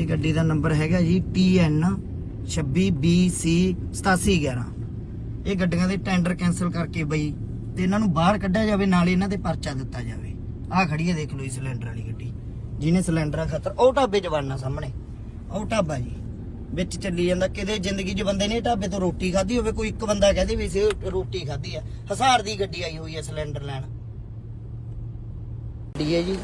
ਇਹ ਗੱਡੀ ਦਾ ਨੰਬਰ ਹੈਗਾ ਜੀ TN 26BC 8711 ਇਹ ਗੱਡੀਆਂ ਦੇ ਟੈਂਡਰ ਕੈਨਸਲ ਕਰਕੇ ਬਈ ਤੇ ਇਹਨਾਂ ਨੂੰ ਬਾਹਰ ਕੱਢਿਆ ਜਾਵੇ, ਨਾਲ ਇਹਨਾਂ ਤੇ ਪਰਚਾ ਦਿੱਤਾ ਜਾਵੇ। ਆਹ ਖੜੀ ਹੈ, ਦੇਖ ਲਓ ਇਹ ਸਿਲੰਡਰ ਵਾਲੀ ਗੱਡੀ। ਜਿਹਨੇ ਸਿਲੰਡਰਾਂ ਖਤਰ ਉਹ ਢਾਬੇ ਜਵਾਨਾ ਸਾਹਮਣੇ। ਉਹ ਢਾਬਾ ਜੀ। ਵਿੱਚ ਚੱਲੀ ਜਾਂਦਾ। ਕਿਤੇ ਜ਼ਿੰਦਗੀ 'ਚ ਬੰਦੇ ਨੇ ਢਾਬੇ ਤੋਂ ਰੋਟੀ ਖਾਧੀ ਹੋਵੇ, ਕੋਈ ਇੱਕ ਬੰਦਾ ਕਹਦੇ ਵੀ ਸੀ ਰੋਟੀ ਖਾਧੀ ਆ ਹਜ਼ਾਰ ਦੀ ਗੱਡੀ ਆਈ ਹੋਈ ਆ ਸਿਲੰਡਰ ਲੈਣ। ਗੱਡੀ ਹੈ ਜੀ।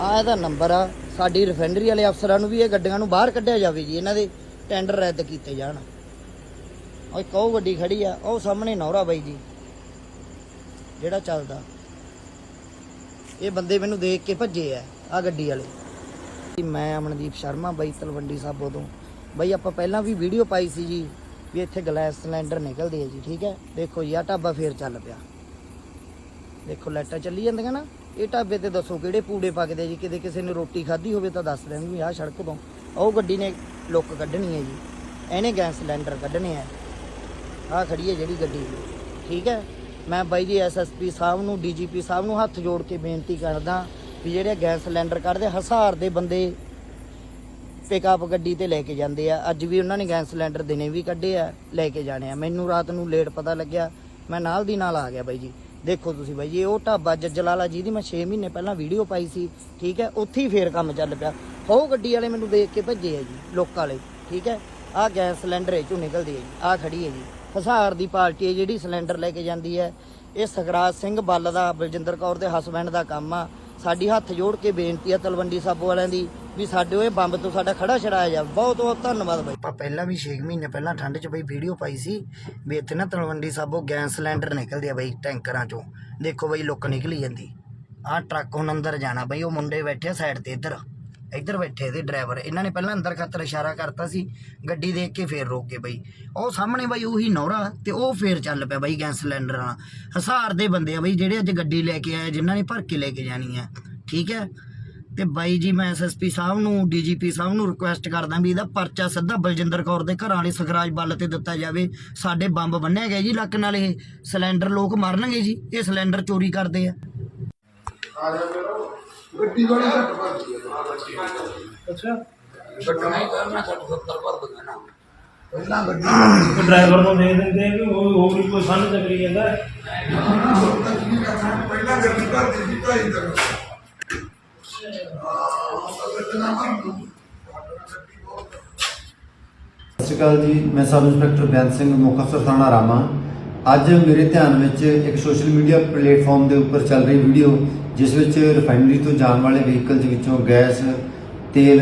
ਆ ਇਹਦਾ ਨੰਬਰ ਆ ਸਾਡੀ ਰਿਫਾਈਨਰੀ ਵਾਲੇ ਅਫਸਰਾਂ ਨੂੰ ਵੀ ਇਹ ਗੱਡੀਆਂ ਨੂੰ ਬਾਹਰ ਕੱਢਿਆ ਜਾਵੇ ਜੀ ਇਹਨਾਂ ਦੇ ਟੈਂਡਰ ਰੱਦ ਕੀਤੇ ਜਾਣ। ਉਹ ਇੱਕ ਉਹ ਗੱਡੀ ਖੜੀ ਆ ਉਹ ਸਾਹਮਣੇ ਨੌਰਾ ਬਾਈ ਜੀ ਜਿਹੜਾ ਚੱਲਦਾ। ਇਹ ਬੰਦੇ ਮੈਨੂੰ ਦੇਖ ਕੇ ਭੱਜੇ ਆ ਆ ਗੱਡੀ ਵਾਲੇ। ਜੀ, ਮੈਂ ਅਮਨਦੀਪ ਸ਼ਰਮਾ ਬਾਈ ਤਲਵੰਡੀ ਸਾਬੋ ਤੋਂ ਬਾਈ ਆਪਾਂ ਪਹਿਲਾਂ ਵੀ ਵੀਡੀਓ ਪਾਈ ਸੀ ਜੀ ਵੀ ਇੱਥੇ ਗਲੈਸ ਸਿਲੰਡਰ ਨਿਕਲਦੇ ਆ ਜੀ ਠੀਕ ਹੈ? ਦੇਖੋ ਜੀ ਆ ਢਾਬਾ ਫੇਰ ਚੱਲ ਪਿਆ। ਦੇਖੋ ਲਾਈਟਾਂ ਚੱਲੀ ਜਾਂਦੀਆਂ ਨਾ। ਇਹ ਢਾਬੇ ਤੇ ਦੱਸੋ ਕਿਹੜੇ ਪੂੜੇ ਪੱਕਦੇ ਜੀ? ਕਿਤੇ ਕਿਸੇ ਨੇ ਰੋਟੀ ਖਾਧੀ ਹੋਵੇ ਤਾਂ ਦੱਸ ਦੇਣ ਵੀ ਆਹ ਸੜਕ ਤੋਂ। ਉਹ ਗੱਡੀ ਨੇ ਲੁੱਕ ਕੱਢਣੀ ਹੈ ਜੀ। ਇਹਨੇ ਗੈਸ ਸਿਲੰਡਰ ਕੱਢਣੇ ਆ। ਆਹ ਖੜੀ ਹੈ ਜਿਹੜੀ ਗੱਡੀ। ਠੀਕ ਹੈ? ਮੈਂ ਬਾਈ ਜੀ ਐਸਐਸਪੀ ਸਾਹਿਬ ਨੂੰ ਡੀਜੀਪੀ ਸਾਹਿਬ ਨੂੰ ਹੱਥ ਜੋੜ ਕੇ ਬੇਨਤੀ ਕਰਦਾ ਵੀ ਜਿਹੜੇ ਗੈਸ ਸਿਲੰਡਰ ਕੱਢਦੇ ਹਜ਼ਾਰ ਦੇ ਬੰਦੇ ਪਿਕਅਪ ਗੱਡੀ ਤੇ ਲੈ ਕੇ ਜਾਂਦੇ ਆ। ਅੱਜ ਵੀ ਉਹਨਾਂ ਨੇ ਗੈਸ ਸਿਲੰਡਰ ਦਿਨੇ ਵੀ ਕੱਢੇ ਆ, ਲੈ ਕੇ ਜਾਣੇ ਆ। ਮੈਨੂੰ ਰਾਤ ਨੂੰ ਲੇਟ ਪਤਾ ਲੱਗਿਆ। ਮੈਂ ਨਾਲ ਦੀ ਨਾਲ ਆ ਗਿਆ ਬਾਈ ਜੀ। ਦੇਖੋ ਤੁਸੀਂ ਬਾਈ ਜੀ, ਇਹ ਉਹ ਢਾਬਾ ਜੱਜਲਾਲਾ ਜੀ ਦੀ ਮੈਂ 6 ਮਹੀਨੇ ਪਹਿਲਾਂ ਵੀਡੀਓ ਪਾਈ ਸੀ, ਠੀਕ ਹੈ? ਉੱਥੇ ਹੀ ਫੇਰ ਕੰਮ ਚੱਲ ਪਿਆ। ਉਹ ਗੱਡੀ ਵਾਲੇ ਮੈਨੂੰ ਦੇਖ ਕੇ ਭੱਜੇ ਆ ਜੀ, ਲੋਕਾਂ ਵਾਲੇ, ਠੀਕ ਹੈ? ਆਹ ਗੈਸ ਸਿਲੰਡਰ ਇਹ ਚੋਂ ਨਿਕਲਦੀ ਹੈ ਜੀ ਆਹ ਖੜੀ ਹੈ ਜੀ। ਹਜ਼ਾਰ ਦੀ ਪਾਰਟੀ ਹੈ, ਜਿਹੜੀ ਸਿਲੰਡਰ ਲੈ ਕੇ ਜਾਂਦੀ ਹੈ। ਇਹ ਸਗਰਾਜ ਸਿੰਘ ਬੱਲ ਦਾ, ਬਲਜਿੰਦਰ ਕੌਰ ਦੇ ਹਸਬੰਡ ਦਾ ਕੰਮ ਆ। ਸਾਡੀ ਹੱਥ ਜੋੜ ਕੇ ਬੇਨਤੀ ਆ ਤਲਵੰਡੀ ਸਾਬੋ ਵਾਲਿਆਂ ਦੀ ਵੀ ਸਾਡੇ ਉਹ ਬੰਬ ਤੋਂ ਸਾਡਾ ਖੜਾ ਛੜਾਇਆ ਜਾ ਬਹੁਤ ਬਹੁਤ ਧੰਨਵਾਦ ਬਾਈ। ਆਪਾਂ ਪਹਿਲਾਂ ਵੀ 6 ਮਹੀਨੇ ਪਹਿਲਾਂ ਠੰਡ 'ਚ ਬਈ ਵੀਡੀਓ ਪਾਈ ਸੀ ਵੀ ਇੱਥੇ ਨਾ ਤਲਵੰਡੀ ਸਾਬੋ ਗੈਸ ਸਿਲੰਡਰ ਨਿਕਲਦੇ ਆ ਬਈ ਟੈਂਕਰਾਂ 'ਚੋਂ। ਦੇਖੋ ਬਈ ਲੁੱਕ ਨਿਕਲੀ ਜਾਂਦੀ। ਆਹ ਟਰੱਕ ਹੁਣ ਅੰਦਰ ਜਾਣਾ ਬਈ, ਉਹ ਮੁੰਡੇ ਬੈਠੇ ਸਾਈਡ ਤੇ ਇੱਧਰ। ਇੱਧਰ ਬੈਠੇ ਦੇ ਡਰਾਈਵਰ। ਇਹਨਾਂ ਨੇ ਪਹਿਲਾਂ ਅੰਦਰ ਖਾਤਰ ਇਸ਼ਾਰਾ ਕਰਤਾ ਸੀ, ਗੱਡੀ ਦੇਖ ਕੇ ਫੇਰ ਰੋਕ ਕੇ ਬਈ। ਉਹ ਸਾਹਮਣੇ ਬਈ ਉਹੀ ਨੌਰਾ ਤੇ ਉਹ ਫੇਰ ਚੱਲ ਪਿਆ ਬਈ ਗੈਸ ਸਿਲੰਡਰ ਨਾਲ ਹਜ਼ਾਰ ਦੇ ਬੰਦੇ ਆ ਬਈ, ਜਿਹੜੇ ਅੱਜ ਗੱਡੀ ਲੈ ਕੇ ਆਏ, ਜਿਨ੍ਹਾਂ ਨੇ ਭਰ ਕੇ ਲੈ ਕੇ ਜਾਣੀ ਆ। ਠੀਕ ਹੈ? ਤੇ ਬਾਈ ਜੀ, ਮੈਂ ਐਸਐਸਪੀ ਸਾਹਿਬ ਨੂੰ ਡੀਜੀਪੀ ਸਾਹਿਬ ਨੂੰ ਰਿਕੁਐਸਟ ਕਰਦਾ ਵੀ ਇਹਦਾ ਪਰਚਾ ਸਿੱਧਾ ਬਲਜਿੰਦਰ ਕੌਰ ਦੇ ਘਰਾਂ ਵਾਲੇ ਸਖਰਾਜ ਬੱਲ ਤੇ ਦਿੱਤਾ ਜਾਵੇ। ਸਾਡੇ ਬੰਬ ਬੰਨਿਆ ਗਿਆ ਜੀ ਲੱਕ ਨਾਲ ਇਹ। ਸਿਲੰਡਰ ਲੋਕ ਮਰਨਗੇ ਜੀ। ਇਹ ਸਿਲੰਡਰ ਚੋਰੀ ਕਰਦੇ ਆ। ਗੱਡੀ ਵਾਲੀ ਘੱਟ ਭਰਦੀ ਹੈ ਅੱਛਾ ਗੱਡੀ ਨਹੀਂ ਕਰਨਾ 60 70 ਭਰ ਦਿੰਦੇ ਨਾ ਪਹਿਲਾਂ ਗੱਡੀ ਤੇ ਡਰਾਈਵਰ ਨੂੰ ਦੇ ਦਿੰਦੇ ਆ ਕਿ ਉਹ ਹੋਰ ਵੀ ਕੋਈ ਸਾਨੂੰ ਚੱਕਰੀ ਜਾਂਦਾ ਹੈ। ਹੁਣ ਤੱਕ ਨਹੀਂ ਕਰਨਾ ਪਹਿਲਾਂ ਗੱਡੀ ਭਰ ਦਿੱਤੀ ਢਾਈ ਤੱਕ ਗੱਡੀ ਨਾ ਭਰ ਦੂੰ ਸਤਿ ਸ਼੍ਰੀ ਅਕਾਲ ਜੀ, ਮੈਂ ਸਬ ਇੰਸਪੈਕਟਰ ਬੈਂਤ ਸਿੰਘ ਮੁੱਖ ਅਫਸਰ ਥਾਣਾ ਰਾਮਾ ਅੱਜ ਮੇਰੇ ਧਿਆਨ ਵਿੱਚ ਇੱਕ ਸੋਸ਼ਲ ਮੀਡੀਆ ਪਲੇਟਫਾਰਮ ਦੇ ਉੱਪਰ ਚੱਲ ਰਹੀ ਵੀਡੀਓ ਜਿਸ ਵਿੱਚ ਰਿਫਾਈਨਰੀ ਤੋਂ ਜਾਣ ਵਾਲੇ ਵਹੀਕਲ ਦੇ ਵਿੱਚੋਂ ਗੈਸ ਤੇਲ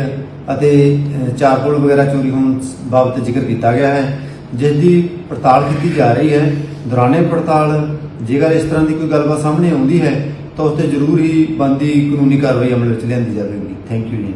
ਅਤੇ ਅ, ਚਾਰਕੋਲ ਵਗੈਰਾ ਚੋਰੀ ਹੋਣ ਬਾਬਤ ਜ਼ਿਕਰ ਕੀਤਾ ਗਿਆ ਹੈ ਜਿਸ ਦੀ ਪੜਤਾਲ ਕੀਤੀ ਜਾ ਰਹੀ ਹੈ। ਦੌਰਾਨੇ ਪੜਤਾਲ ਜੇਕਰ ਇਸ ਤਰ੍ਹਾਂ ਦੀ ਕੋਈ ਗੱਲਬਾਤ ਸਾਹਮਣੇ ਆਉਂਦੀ ਹੈ ਤਾਂ ਉਸ ਤੇ ਜ਼ਰੂਰ ਹੀ ਬਣਦੀ ਕਾਨੂੰਨੀ ਕਾਰਵਾਈ ਅਮਲ ਵਿੱਚ ਲਿਆਂਦੀ ਜਾਵੇਗੀ। ਥੈਂਕ ਯੂ ਜੀ।